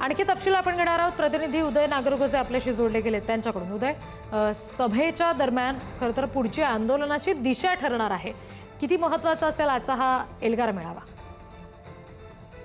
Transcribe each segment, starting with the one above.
आणखी तपशील आपण घेणार आहोत. प्रतिनिधी उदय नागरगोजे आपल्याशी जोडले गेले त्यांच्याकडून. उदय सभेच्या दरम्यान खरं तर पुढची आंदोलनाची दिशा ठरणार आहे. किती महत्त्वाचा असेल आजचा हा एल्गार मेळावा?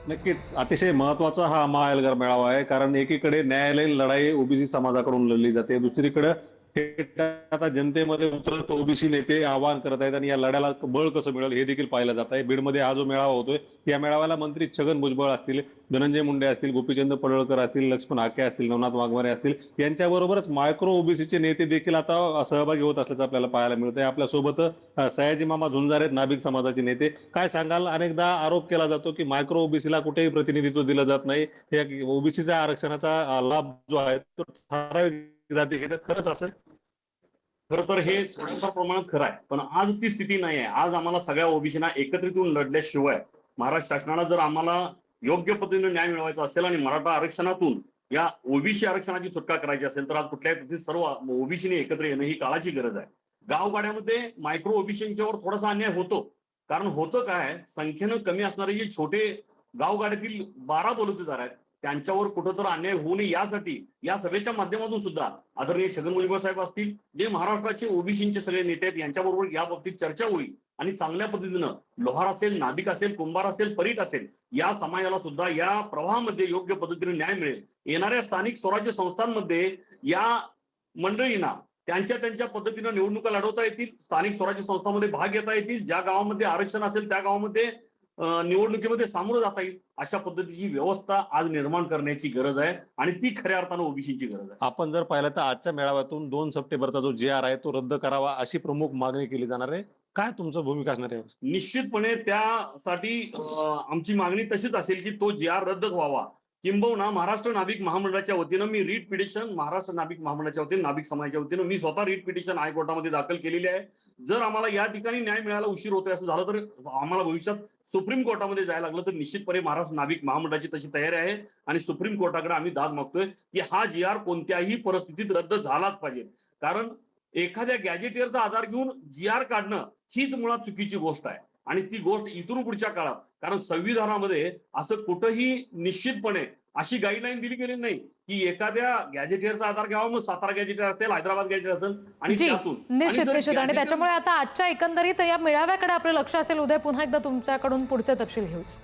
नक्कीच. अतिशय महत्त्वाचा हा महाएल्गार मेळावा आहे. कारण एकीकडे न्यायालयीन लढाई ओबीसी समाजाकडून लढली जाते. दुसरीकडे आता जनतेमध्ये उतरत ओबीसी नेते आवाहन करत आहेत आणि या लढ्याला बळ कसं मिळेल हे देखील पाहिलं जात आहे. बीडमध्ये हा जो मेळावा होतोय या मेळाव्याला मंत्री छगन भुजबळ असतील धनंजय मुंडे असतील गोपीचंद पडळकर असतील लक्ष्मण हाके असतील नवनाथ वाघमारे असतील यांच्याबरोबरच मायक्रो ओबीसीचे नेते देखील आता सहभागी होत असल्याचं आपल्याला पाहायला मिळत आहे आपल्यासोबत सयाजी मामा झुंजार आहेत नाभिक समाजाचे नेते. काय सांगाल? अनेकदा आरोप केला जातो की मायक्रो ओबीसीला कुठेही प्रतिनिधित्व दिलं जात नाही. हे ओबीसीच्या आरक्षणाचा लाभ जो आहे तो ठराविक जाती घेतात. खरंच असेल? खरं तर हे थोड्याफार प्रमाणात खरं आहे. पण आज ती स्थिती नाही आहे. आज आम्हाला सगळ्या ओबीसीना एकत्रित येऊन लढल्याशिवाय महाराष्ट्र शासनाला जर आम्हाला योग्य पद्धतीने न्याय मिळवायचा असेल आणि मराठा आरक्षणातून या ओबीसी आरक्षणाची सुटका करायची असेल तर आज कुठल्याही पद्धतीत सर्व ओबीसीने एकत्र येणं ही काळाची गरज आहे. गावगाड्यामध्ये मायक्रो ओबीसींच्यावर थोडासा अन्याय होतो. कारण होतं काय? संख्येनं कमी असणारे जे छोटे गावगाड्यातील बारा बलुतेदार आहेत त्यांच्यावर कुठंतरी अन्याय होऊ नये यासाठी या सभेच्या माध्यमातून सुद्धा आदरणीय छगन भुजबळ साहेब असतील जे महाराष्ट्राचे ओबीसीचे सगळे नेते आहेत यांच्याबरोबर या बाबतीत चर्चा होईल आणि चांगल्या पद्धतीनं लोहार असेल नाभिक असेल कुंभार असेल परीट असेल या समाजाला सुद्धा या प्रवाहामध्ये योग्य पद्धतीने न्याय मिळेल. येणाऱ्या स्थानिक स्वराज्य संस्थांमध्ये या मंडळींना त्यांच्या त्यांच्या पद्धतीनं निवडणुका लढवता येतील स्थानिक स्वराज्य संस्थांमध्ये भाग घेता येतील ज्या गावामध्ये आरक्षण असेल त्या गावामध्ये निवडणुकीमध्ये सामोरं जाता येईल अशा पद्धतीची व्यवस्था आज निर्माण करण्याची गरज आहे आणि ती खऱ्या अर्थानं ओबीसीची गरज आहे. आपण जर पाहिलं तर आजच्या मेळाव्यातून दोन सप्टेंबरचा जो जे आर आहे तो रद्द करावा अशी प्रमुख मागणी केली जाणार आहे. काय तुमचं भूमिका असणार आहे निश्चितपणे त्यासाठी आमची मागणी तशीच असेल की तो जी आर रद्द व्हावा. किंबहुना महाराष्ट्र नाभिक महामंडळाच्या वतीनं मी रीट पिटिशन महाराष्ट्र नाभिक महामंडळाच्या वतीनं नाभिक समाजाच्या वतीनं मी स्वतः रीट पिटिशन हायकोर्टामध्ये दाखल केलेली आहे. जर आम्हाला या ठिकाणी न्याय मिळायला उशीर होतोय असं झालं तर आम्हाला भविष्यात सुप्रीम कोर्टामध्ये जायला लागलं तर निश्चितपणे महाराष्ट्र नाभिक महामंडळाची तशी तयारी आहे आणि सुप्रीम कोर्टाकडे आम्ही दाद मागतोय की हा जी आर कोणत्याही परिस्थितीत रद्द झालाच पाहिजे. कारण एखाद्या गॅजेटियरचा आधार घेऊन जी आर काढणं हीच मुळात चुकीची गोष्ट आहे. आणि ती गोष्ट इथून पुढच्या काळात कारण संविधानामध्ये असं कुठंही निश्चितपणे अशी गाईडलाईन दिली गेली नाही की एखाद्या गॅजेटियरचा आधार घ्यावा मग सातारा गॅजेटियर असेल हैदराबाद गॅजेटियर असेल आणि निश्चित निश्चित. आणि त्याच्यामुळे आता आजच्या एकंदरीत या मेळाव्याकडे आपलं लक्ष असेल. उदय पुन्हा एकदा तुमच्याकडून पुढचे तपशील घेऊच.